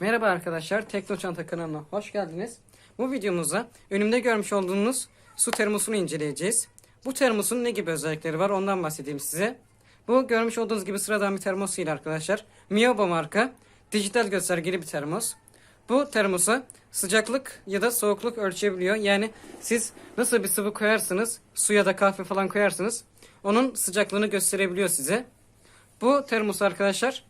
Merhaba arkadaşlar, Tekno Çanta kanalına hoş geldiniz. Bu videomuzda önümde görmüş olduğunuz su termosunu inceleyeceğiz. Bu termosun ne gibi özellikleri var ondan bahsedeyim size. Bu görmüş olduğunuz gibi sıradan bir termos değil arkadaşlar. Miyoba marka dijital göstergeli bir termos. Bu termosa sıcaklık ya da soğukluk ölçebiliyor. Yani siz nasıl bir sıvı koyarsınız, su ya da kahve falan koyarsınız. Onun sıcaklığını gösterebiliyor size. Bu termos arkadaşlar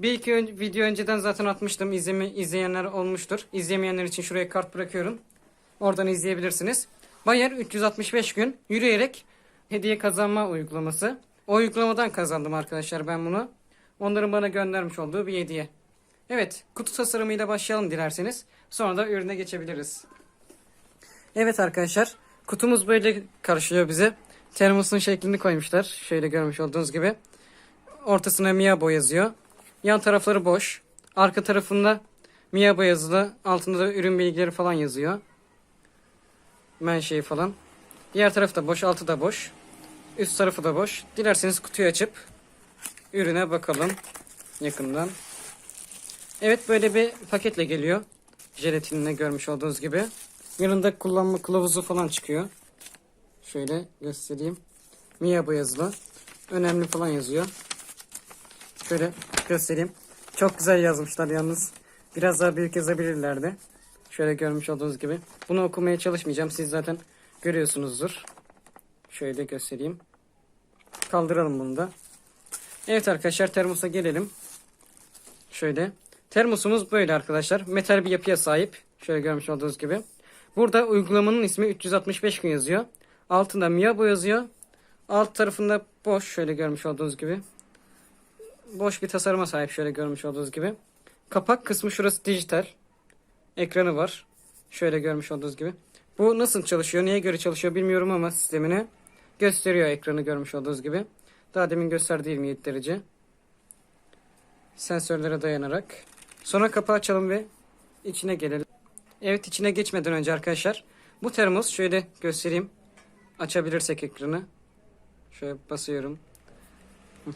bir iki ön- video önceden zaten atmıştım. İzleme, izleyenler olmuştur. İzlemeyenler için şuraya kart bırakıyorum. Oradan izleyebilirsiniz. Bayer 365 gün yürüyerek hediye kazanma uygulaması. O uygulamadan kazandım arkadaşlar ben bunu. Onların bana göndermiş olduğu bir hediye. Evet kutu tasarımıyla başlayalım dilerseniz. Sonra da ürüne geçebiliriz. Evet arkadaşlar kutumuz böyle karşılıyor bize. Termosun şeklini koymuşlar. Şöyle görmüş olduğunuz gibi. Ortasına Miyabo yazıyor. Yan tarafları boş. Arka tarafında Miyabo yazılı. Altında da ürün bilgileri falan yazıyor. Menşei falan. Diğer tarafı da boş. Altı da boş. Üst tarafı da boş. Dilerseniz kutuyu açıp ürüne bakalım yakından. Evet böyle bir paketle geliyor. Jelatinle görmüş olduğunuz gibi. Yanında kullanma kılavuzu falan çıkıyor. Şöyle göstereyim. Miyabo yazılı. Önemli falan yazıyor. Şöyle göstereyim. Çok güzel yazmışlar yalnız. Biraz daha büyük yazabilirlerdi. Şöyle görmüş olduğunuz gibi. Bunu okumaya çalışmayacağım. Siz zaten görüyorsunuzdur. Şöyle göstereyim. Kaldıralım bunu da. Evet arkadaşlar termosa gelelim. Şöyle. Termosumuz böyle arkadaşlar. Metal bir yapıya sahip. Şöyle görmüş olduğunuz gibi. Burada uygulamanın ismi 365 gün yazıyor. Altında Miyabo yazıyor. Alt tarafında boş. Şöyle görmüş olduğunuz gibi boş bir tasarıma sahip şöyle görmüş olduğunuz gibi. Kapak kısmı şurası dijital. Ekranı var. Şöyle görmüş olduğunuz gibi. Bu nasıl çalışıyor, neye göre çalışıyor bilmiyorum ama sistemini gösteriyor ekranı görmüş olduğunuz gibi. Daha demin gösterdi 27 derece. Sensörlere dayanarak. Sonra kapağı açalım ve içine gelelim. Evet içine geçmeden önce arkadaşlar bu termos şöyle göstereyim. Açabilirsek ekranı. Şöyle basıyorum.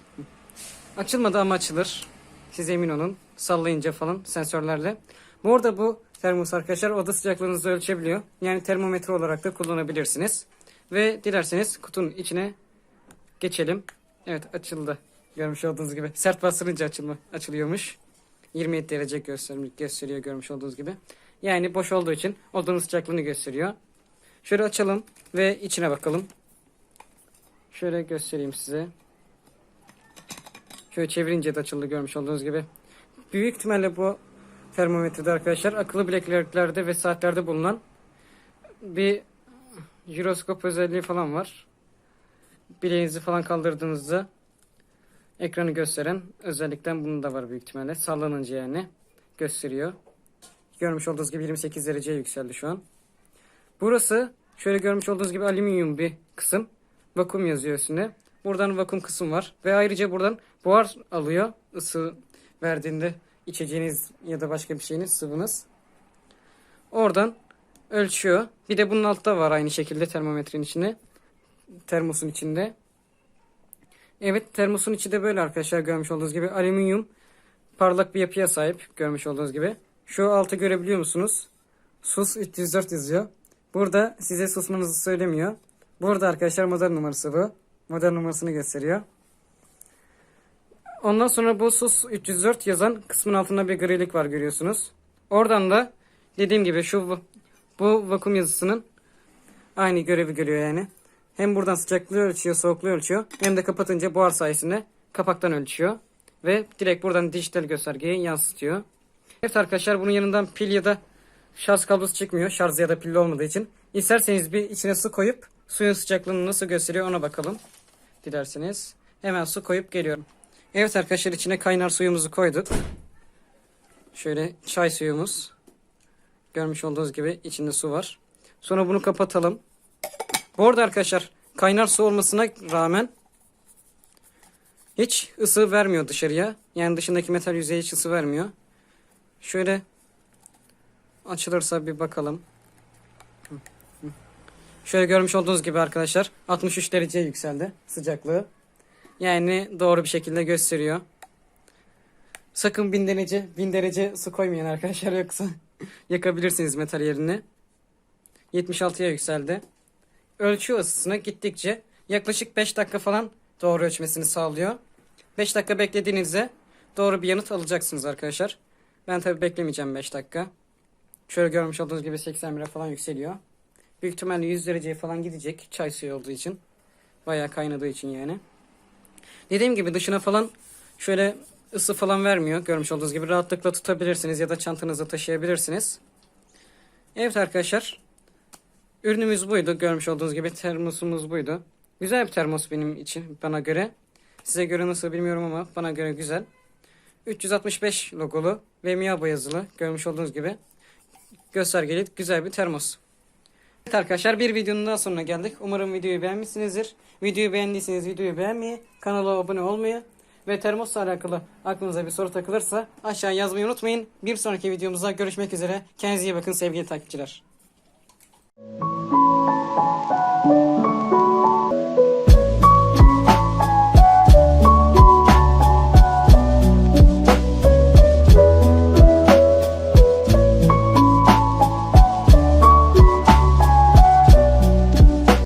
Açılmadı ama açılır. Siz emin olun. Sallayınca falan sensörlerle. Bu arada bu termos arkadaşlar oda sıcaklığınızı ölçebiliyor. Yani termometre olarak da kullanabilirsiniz. Ve dilerseniz kutunun içine geçelim. Evet açıldı. Görmüş olduğunuz gibi. Sert bastırınca açılma, açılıyormuş. 27 derece gösteriyor, gösteriyor görmüş olduğunuz gibi. Yani boş olduğu için odanın sıcaklığını gösteriyor. Şöyle açalım ve içine bakalım. Şöyle göstereyim size. Şöyle çevirince de açıldı görmüş olduğunuz gibi. Büyük ihtimalle bu termometrede arkadaşlar akıllı bileklerde ve saatlerde bulunan bir jiroskop özelliği falan var. Bileğinizi falan kaldırdığınızda ekranı gösteren özellikten bunun da var büyük ihtimalle. Sallanınca yani gösteriyor. Görmüş olduğunuz gibi 28 dereceye yükseldi şu an. Burası şöyle görmüş olduğunuz gibi alüminyum bir kısım. Vakum yazıyor üstünde. Buradan vakum kısım var. Ve ayrıca buradan buhar alıyor. ısı verdiğinde içeceğiniz ya da başka bir şeyiniz sıvınız. Oradan ölçüyor. Bir de bunun altta var aynı şekilde termometrenin içinde. Termosun içinde. Evet termosun içi de böyle arkadaşlar görmüş olduğunuz gibi. Alüminyum parlak bir yapıya sahip görmüş olduğunuz gibi. Şu altı görebiliyor musunuz? Sus 304 yazıyor. Burada size susmanızı söylemiyor. Burada arkadaşlar model numarası bu. Model numarasını gösteriyor. Ondan sonra bu sus 304 yazan kısmın altında bir grilik var görüyorsunuz. Oradan da dediğim gibi şu bu- vakum yazısının aynı görevi görüyor yani. Hem buradan sıcaklığı ölçüyor, soğukluğu ölçüyor. Hem de kapatınca buhar sayesinde kapaktan ölçüyor. Ve direkt buradan dijital göstergeye yansıtıyor. Evet arkadaşlar bunun yanından pil ya da şarj kablosu çıkmıyor. Şarj ya da pilli olmadığı için. İsterseniz bir içine su koyup suyun sıcaklığını nasıl gösteriyor ona bakalım. Dilerseniz. Hemen su koyup geliyorum. Evet arkadaşlar içine kaynar suyumuzu koyduk. Şöyle çay suyumuz. Görmüş olduğunuz gibi içinde su var. Sonra bunu kapatalım. Bu arada arkadaşlar kaynar su olmasına rağmen hiç ısı vermiyor dışarıya. Yani dışındaki metal yüzeye hiç ısı vermiyor. Şöyle açılırsa bir bakalım. Şöyle görmüş olduğunuz gibi arkadaşlar 63 dereceye yükseldi sıcaklığı. Yani doğru bir şekilde gösteriyor. Sakın 1000 derece, 1000 derece su koymayın arkadaşlar yoksa yakabilirsiniz metal yerini. 76'ya yükseldi. Ölçü ısısına gittikçe yaklaşık 5 dakika falan doğru ölçmesini sağlıyor. 5 dakika beklediğinizde doğru bir yanıt alacaksınız arkadaşlar. Ben tabi beklemeyeceğim 5 dakika. Şöyle görmüş olduğunuz gibi 81'e falan yükseliyor. Büyük ihtimalle 100 dereceye falan gidecek çay suyu olduğu için. Bayağı kaynadığı için yani. Dediğim gibi dışına falan şöyle ısı falan vermiyor. Görmüş olduğunuz gibi rahatlıkla tutabilirsiniz ya da çantanızda taşıyabilirsiniz. Evet arkadaşlar. Ürünümüz buydu. Görmüş olduğunuz gibi termosumuz buydu. Güzel bir termos benim için bana göre. Size göre nasıl bilmiyorum ama bana göre güzel. 365 logolu ve Miabo yazılı görmüş olduğunuz gibi göstergeli güzel bir termos. Evet arkadaşlar bir videonun daha sonuna geldik. Umarım videoyu beğenmişsinizdir. Videoyu beğendiyseniz videoyu beğenmeyi, kanala abone olmayı ve termosla alakalı aklınıza bir soru takılırsa aşağı yazmayı unutmayın. Bir sonraki videomuzda görüşmek üzere. Kendinize iyi bakın sevgili takipçiler.